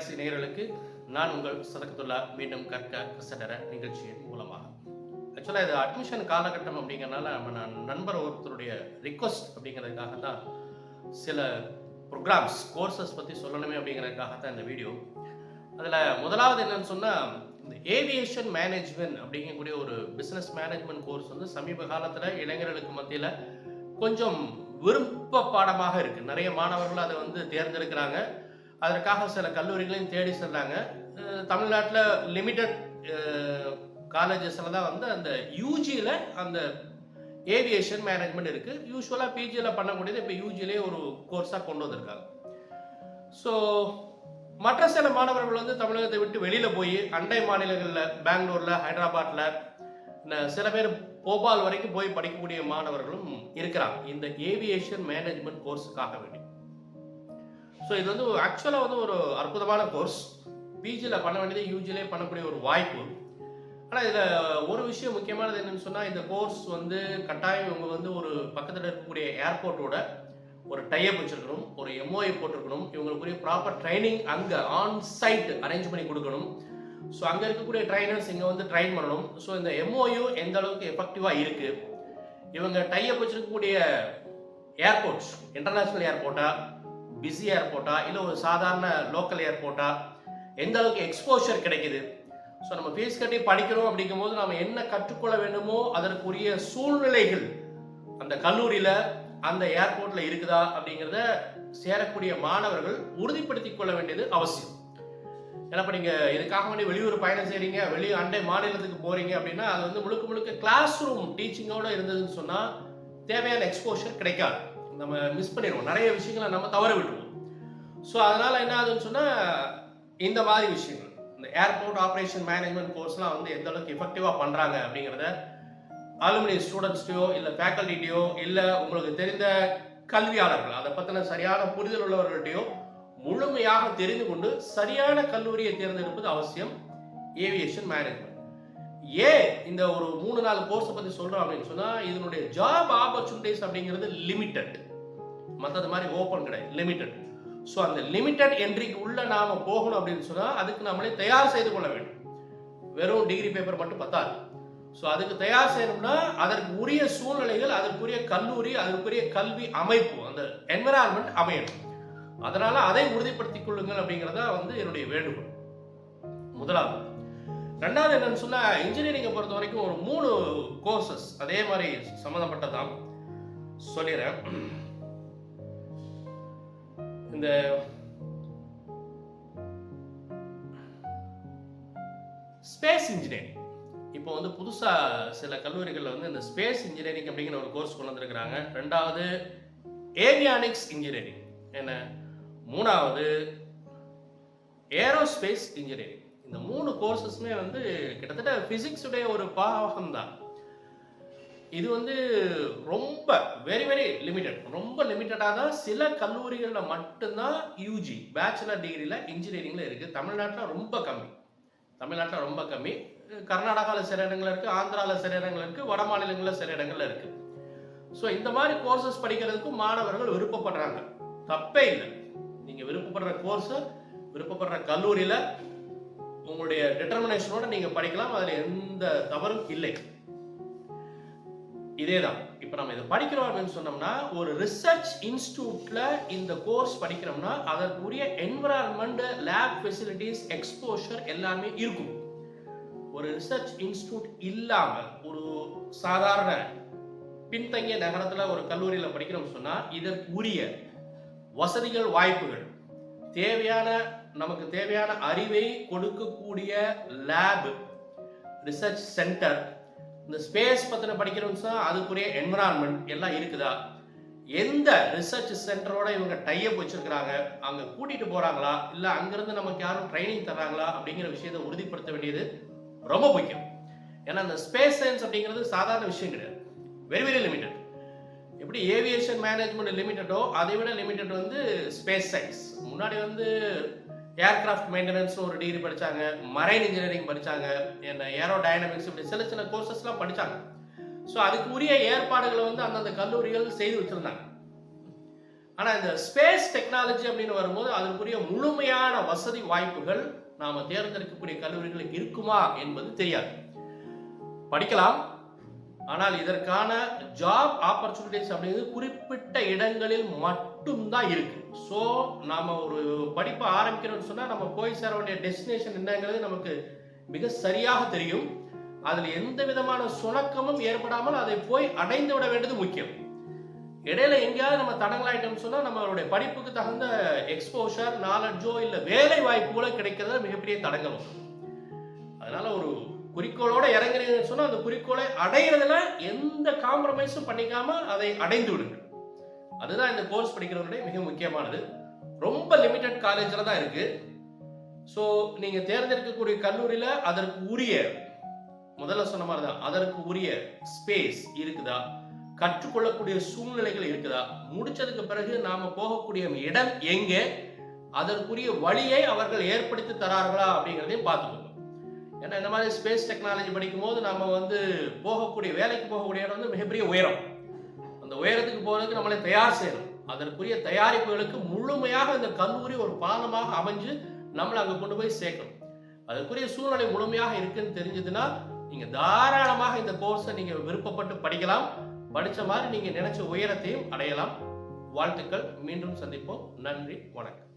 Galaxy நேயர்களுக்கு நான் உங்கள் சதகத்துல்லா மீண்டும் கற்க கசடர நிகழ்ச்சியின் மூலமாக. ஆக்சுவலாக இது அட்மிஷன் காலகட்டம் அப்படிங்கறனால நம்ம நான் நண்பர் ஒருத்தருடைய ரிக்வஸ்ட் அப்படிங்கிறதுக்காக தான் சில ப்ரோக்ராம்ஸ் கோர்சஸ் பற்றி சொல்லணுமே அப்படிங்கிறதுக்காக தான் இந்த வீடியோ அதில் முதலாவது என்னன்னு சொன்னால் இந்த ஏவியேஷன் மேனேஜ்மெண்ட் அப்படிங்கக்கூடிய ஒரு பிஸ்னஸ் மேனேஜ்மெண்ட் கோர்ஸ் வந்து சமீப காலத்தில் இளைஞர்களுக்கு மத்தியில் கொஞ்சம் விருப்ப பாடமாக இருக்குது நிறைய மாணவர்கள் அதை வந்து தேர்ந்தெடுக்கிறாங்க. அதற்காக சில கல்லூரிகளையும் தேடி செல்றாங்க. தமிழ்நாட்டில் லிமிட்டட் காலேஜஸில் தான் வந்து அந்த யூஜியில் அந்த ஏவியேஷன் மேனேஜ்மெண்ட் இருக்குது யூஸ்வலாக பிஜியில் பண்ணக்கூடியது இப்போ யூஜியிலே ஒரு கோர்ஸாக கொண்டு வந்திருக்காங்க. ஸோ மற்ற சில மாணவர்கள் வந்து தமிழகத்தை விட்டு வெளியில் போய் அண்டை மாநிலங்களில் பெங்களூரில் ஹைதராபாத்தில் சில பேர் போபால் வரைக்கும் போய் படிக்கக்கூடிய மாணவர்களும் இருக்கிறாங்க. இந்த ஏவியேஷன் மேனேஜ்மெண்ட் கோர்ஸுக்காக வேண்டி. ஸோ இது வந்து ஆக்சுவலாக வந்து ஒரு அற்புதமான கோர்ஸ் பிஜியில் பண்ண வேண்டியது யூஜிலே பண்ணக்கூடிய ஒரு வாய்ப்பு. ஆனால் இதில் ஒரு விஷயம் முக்கியமானது என்னன்னு சொன்னால் இந்த கோர்ஸ் வந்து கட்டாயம் இவங்க வந்து ஒரு பக்கத்தில் இருக்கக்கூடிய ஏர்போர்ட்டோட ஒரு டைப் வச்சுருக்கணும் ஒரு எம்ஓஐ போட்டிருக்கணும். இவங்களுக்குரிய ப்ராப்பர் ட்ரைனிங் அங்கே ஆன் சைட் அரேஞ்ச் பண்ணி கொடுக்கணும். ஸோ அங்கே இருக்கக்கூடிய ட்ரைனர்ஸ் இங்கே வந்து ட்ரைன் பண்ணணும். ஸோ இந்த எம்ஓயு எந்த அளவுக்கு எஃபெக்டிவாக இருக்குது இவங்க டைப் வச்சுருக்கக்கூடிய ஏர்போர்ட்ஸ் இன்டர்நேஷ்னல் ஏர்போர்ட்டாக பிஸி ஏர்போர்ட்டா இல்லை ஒரு சாதாரண லோக்கல் ஏர்போர்ட்டா எந்த அளவுக்கு எக்ஸ்போஷர் கிடைக்குது? ஸோ நம்ம ஃபீஸ் கட்டி படிக்கிறோம் அப்படிங்கும்போது நம்ம என்ன கற்றுக்கொள்ள வேண்டுமோ அதற்குரிய சூழ்நிலைகள் அந்த கல்லூரியில் அந்த ஏர்போர்ட்டில் இருக்குதா அப்படிங்கிறத சேரக்கூடிய மாணவர்கள் உறுதிப்படுத்திக் கொள்ள வேண்டியது அவசியம். ஏன்னா இப்போ நீங்கள் இதுக்காக வேண்டி வெளியூர் பயணம் செய்கிறீங்க வெளி அண்டை மாநிலத்துக்கு போகிறீங்க அப்படின்னா அது வந்து முழுக்க முழுக்க கிளாஸ் ரூம் டீச்சிங்கோட இருந்ததுன்னு சொன்னால் தேவையான எக்ஸ்போஷர் கிடைக்காது. நம்ம மிஸ் பண்ணிடுவோம். நிறைய விஷயங்களை நம்ம தவற விட்டுருவோம். ஸோ அதனால் என்ன ஆகுதுன்னு சொன்னால் இந்த மாதிரி விஷயங்கள். இந்த ஏர்போர்ட் ஆப்ரேஷன் மேனேஜ்மெண்ட் கோர்ஸ்லாம் வந்து எந்த அளவுக்கு எஃபெக்டிவாக பண்ணுறாங்க அப்படிங்கிறத அலுமினி ஸ்டூடெண்ட்ஸ்டையோ இல்லை ஃபேக்கல்ட்டிட்டையோ இல்லை உங்களுக்கு தெரிந்த கல்வியாளர்கள் அதை பற்றின சரியான புரிதல் உள்ளவர்கள்ட்டையோ முழுமையாக தெரிந்து கொண்டு சரியான கல்லூரியை தேர்ந்தெடுப்பது அவசியம். ஏவியேஷன் மேனேஜ்மெண்ட் ஏன் இந்த ஒரு மூணு நாலு கோர்ஸை பற்றி சொல்கிறோம் அப்படின்னு சொன்னால் இதனுடைய ஜாப் ஆப்பர்ச்சுனிட்டிஸ் அப்படிங்கிறது லிமிட்டட் மற்றது மாதிரி ஓப்பன் கிடையாது. லிமிட்டட் ஸோ அந்த லிமிட்டட் என்ட்ரிக்கு உள்ள நாம் போகணும் அப்படின்னு சொன்னால் அதுக்கு நம்மளே தயார் செய்து கொள்ள வேண்டும். வெறும் டிகிரி பேப்பர் மட்டும் பத்தாது. ஸோ அதுக்கு தயார் செய்யணும்னா அதற்கு உரிய சூழ்நிலைகள் அதற்குரிய கல்லூரி அதற்குரிய கல்வி அமைப்பு அந்த என்விரான்மெண்ட் அமையணும். அதனால அதை உறுதிப்படுத்திக் கொள்ளுங்கள் அப்படிங்கிறதா வந்து என்னுடைய வேண்டுகோள். முதலாவது ரெண்டாவது என்னன்னு சொன்னா இன்ஜினியரிங்கை பொறுத்த வரைக்கும் ஒரு மூணு கோர்சஸ் அதே மாதிரி சம்மந்தப்பட்டதான் சொல்லிடுறேன். இந்த ஸ்பேஸ் இன்ஜினியரிங் இப்போ வந்து புதுசாக சில கல்லூரிகளில் வந்து இந்த ஸ்பேஸ் இன்ஜினியரிங் அப்படிங்கிற ஒரு கோர்ஸ் கொண்டு வந்திருக்கிறாங்க. ரெண்டாவது ஏவியானிக்ஸ் இன்ஜினியரிங் என்ன? மூணாவது ஏரோஸ்பேஸ் இன்ஜினியரிங் இந்த மூணு கோர்சஸுமே வந்து கிட்டத்தட்ட ஃபிசிக்ஸுடைய ஒரு பாகம் தான் இது வந்து ரொம்ப வெரி வெரி லிமிடெட் ரொம்ப லிமிட்டடாக தான் சில கல்லூரிகளில் மட்டும்தான் யூஜி பேச்சுலர் டிகிரியில் இன்ஜினியரிங்கில் இருக்குது தமிழ்நாட்டில் ரொம்ப கம்மி. தமிழ்நாட்டில் ரொம்ப கம்மி. கர்நாடகாவில் சில இடங்கள் இருக்குது ஆந்திராவில் சில இடங்கள் இருக்குது வட மாநிலங்களில் சில இடங்கள்ல இருக்குது ஸோ இந்த மாதிரி கோர்சஸ் படிக்கிறதுக்கும் மாணவர்கள் விருப்பப்படுறாங்க. தப்பே இல்லை. நீங்கள் விருப்பப்படுற கோர்ஸை விருப்பப்படுற கல்லூரியில் உங்களுடைய டிட்டர்மினேஷனோட நீங்கள் படிக்கலாம் அதில் எந்த தவறும் இல்லை. இதே தான் இப்போ நம்ம இதை படிக்கிறோம் அப்படின்னு சொன்னோம்னா ஒரு ரிசர்ச் இன்ஸ்டியூட்ல இந்த கோர்ஸ் படிக்கிறோம்னா அதற்குரிய என்விரான்மெண்ட் லேப் ஃபெசிலிட்டிஸ் எக்ஸ்போஷர் எல்லாமே இருக்கும். ஒரு ரிசர்ச் இன்ஸ்டியூட் இல்லாமல் ஒரு சாதாரண பின்தங்கிய நகரத்தில் ஒரு கல்லூரியில் படிக்கிறோம்னு சொன்னால் இதற்குரிய வசதிகள் வாய்ப்புகள் தேவையான நமக்கு தேவையான அறிவை கொடுக்கக்கூடிய லேப் ரிசர்ச் சென்டர் இந்த ஸ்பேஸ் பற்றின படிக்கிறோம்னு அதுக்குரிய என்விரான்மெண்ட் எல்லாம் இருக்குதா? எந்த ரிசர்ச் சென்டரோட இவங்க டைப் வச்சிருக்கிறாங்க? அங்கே கூட்டிகிட்டு போகிறாங்களா இல்லை அங்கேருந்து நமக்கு யாரும் ட்ரைனிங் தர்றாங்களா? அப்படிங்கிற விஷயத்தை உறுதிப்படுத்த வேண்டியது ரொம்ப முக்கியம். ஏன்னா இந்த ஸ்பேஸ் சயின்ஸ் அப்படிங்கிறது சாதாரண விஷயம் கிடையாது. வெரி வெரி லிமிடெட் எப்படி ஏவியேஷன் மேனேஜ்மெண்ட் லிமிட்டடோ அதை விட லிமிட்டட் வந்து ஸ்பேஸ் சயின்ஸ் முன்னாடி வந்து ஏர்கிராஃப்ட் மெயின்டெனன்ஸ் ஒரு டிகிரி படிச்சாங்க மரைன் இன்ஜினியரிங் படிச்சாங்க என்ன ஏரோ டைனமிக்ஸ் இப்படி சில சில கோர்சஸ்லாம் படித்தாங்க ஸோ அதுக்குரிய ஏற்பாடுகளை வந்து அந்தந்த கல்லூரிகள் செய்து வச்சிருந்தாங்க. ஆனால் இந்த ஸ்பேஸ் டெக்னாலஜி அப்படின்னு வரும்போது அதற்குரிய முழுமையான வசதி வாய்ப்புகள் நாம் தேர்ந்தெடுக்கக்கூடிய கல்லூரிகளுக்கு இருக்குமா என்பது தெரியாது. படிக்கலாம் ஆனால் இதற்கான ஜாப் ஆப்பர்ச்சுனிட்டிஸ் அப்படிங்கிறது குறிப்பிட்ட இடங்களில் மட்டும்தான் இருக்கு. ஸோ நாம ஒரு படிப்பை ஆரம்பிக்கிறோம்னு சொன்னால் நம்ம போய் சேர வேண்டிய டெஸ்டினேஷன் என்னங்கிறது நமக்கு மிக சரியாக தெரியும். அதில் எந்த விதமான சுணக்கமும் ஏற்படாமல் அதை போய் அடைந்து விட வேண்டியது முக்கியம். இடையில எங்கேயாவது நம்ம தடங்களாயிட்டோம்னு சொன்னால் நம்மளுடைய படிப்புக்கு தகுந்த எக்ஸ்போஷர் நாலெட்ஜோ இல்லை வேலை வாய்ப்புகளோ கிடைக்கிறது மிகப்பெரிய தடங்கள் அதனால ஒரு குறிக்கோளோட இறங்குறீங்கன்னு சொன்னால் அந்த குறிக்கோளை அடையிறதுல எந்த காம்ப்ரமைஸும் பண்ணிக்காம அதை அடைந்து விடுங்க. அதுதான் இந்த கோர்ஸ் படிக்கிறவருடைய மிக முக்கியமானது. ரொம்ப லிமிட்டட் காலேஜில் தான் இருக்கு. ஸோ நீங்க தேர்ந்தெடுக்கக்கூடிய கல்லூரியில அதற்கு உரிய முதல்ல சொன்ன மாதிரி தான் அதற்கு உரிய ஸ்பேஸ் இருக்குதா? கற்றுக்கொள்ளக்கூடிய சூழ்நிலைகள் இருக்குதா? முடிச்சதுக்கு பிறகு நாம போகக்கூடிய இடம் எங்கே? அதற்குரிய வழியை அவர்கள் ஏற்படுத்தி தரார்களா அப்படிங்கிறதையும் பார்த்துக்கணும் ஏன்னா இந்த மாதிரி ஸ்பேஸ் டெக்னாலஜி படிக்கும்போது நம்ம வந்து போகக்கூடிய வேலைக்கு போகக்கூடிய இடம் வந்து மிகப்பெரிய உயரம். அந்த உயரத்துக்கு போகிறதுக்கு நம்மளை தயார் செய்யணும். அதற்குரிய தயாரிப்புகளுக்கு முழுமையாக இந்த கல்லூரி ஒரு பாலமாக அமைஞ்சு நம்மளை அங்கே கொண்டு போய் சேர்க்கணும். அதற்குரிய சூழ்நிலை முழுமையாக இருக்குன்னு தெரிஞ்சதுன்னா நீங்கள் தாராளமாக இந்த கோர்ஸை நீங்கள் விருப்பப்பட்டு படிக்கலாம். படித்த மாதிரி நீங்கள் நினைச்ச உயரத்தையும் அடையலாம். வாழ்த்துக்கள். மீண்டும் சந்திப்போம். நன்றி. வணக்கம்.